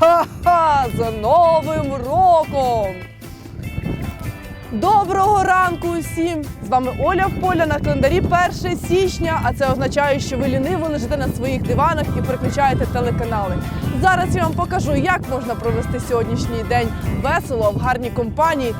Оля За Новим роком! Доброго ранку усім! З вами Оля Поля на календарі 1 січня, а це означає, що ви ліниво лежите на своїх диванах і переключаєте телеканали. Зараз я вам покажу, як можна провести сьогоднішній день весело в гарній компанії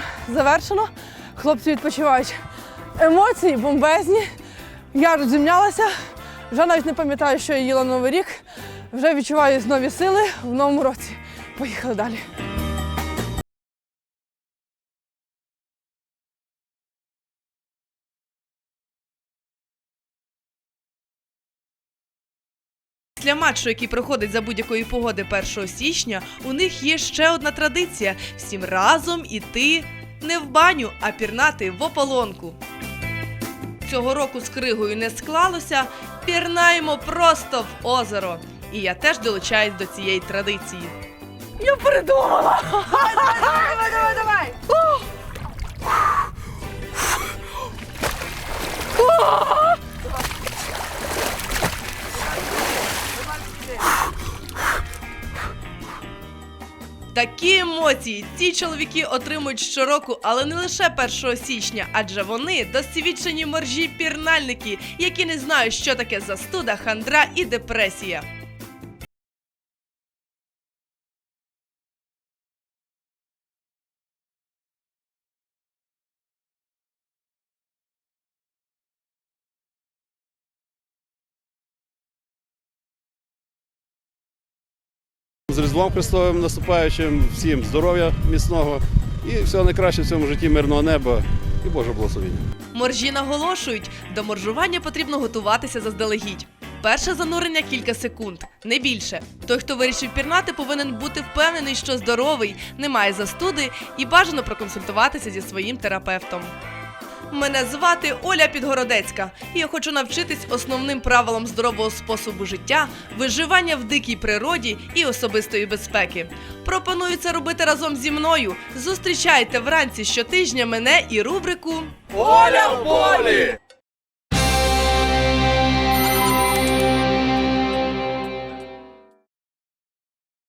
спорт. завершено. Хлопці відпочивають. Емоції бомбезні. Я розімнялася. Вже навіть не пам'ятаю, що я їла Новий рік. Вже відчуваю нові сили в новому році. Поїхали далі. Після матчу, який проходить за будь-якої погоди 1 січня, у них є ще одна традиція: всім разом іти не в баню, а пірнати в ополонку. Цього року з кригою не склалося, пірнаємо просто в озеро. І я теж долучаюсь до цієї традиції. Я передумала! Давай, давай, давай! Такі емоції ці чоловіки отримують щороку, але не лише 1 січня, адже вони досвідчені моржі пірнальники, які не знають, що таке застуда, хандра і депресія. З Різдвом Христовим наступаючим, всім здоров'я міцного і всього найкраще в цьому житті, мирного неба і Божого благословення. Моржі наголошують, до моржування потрібно готуватися заздалегідь. Перше занурення кілька секунд, не більше. Той, хто вирішив пірнати, повинен бути впевнений, що здоровий, не має застуди і бажано проконсультуватися зі своїм терапевтом. Мене звати Оля Підгородецька, і я хочу навчитись основним правилам здорового способу життя, виживання в дикій природі і особистої безпеки. Пропоную це робити разом зі мною. Зустрічайте вранці щотижня мене і рубрику Оля в полі!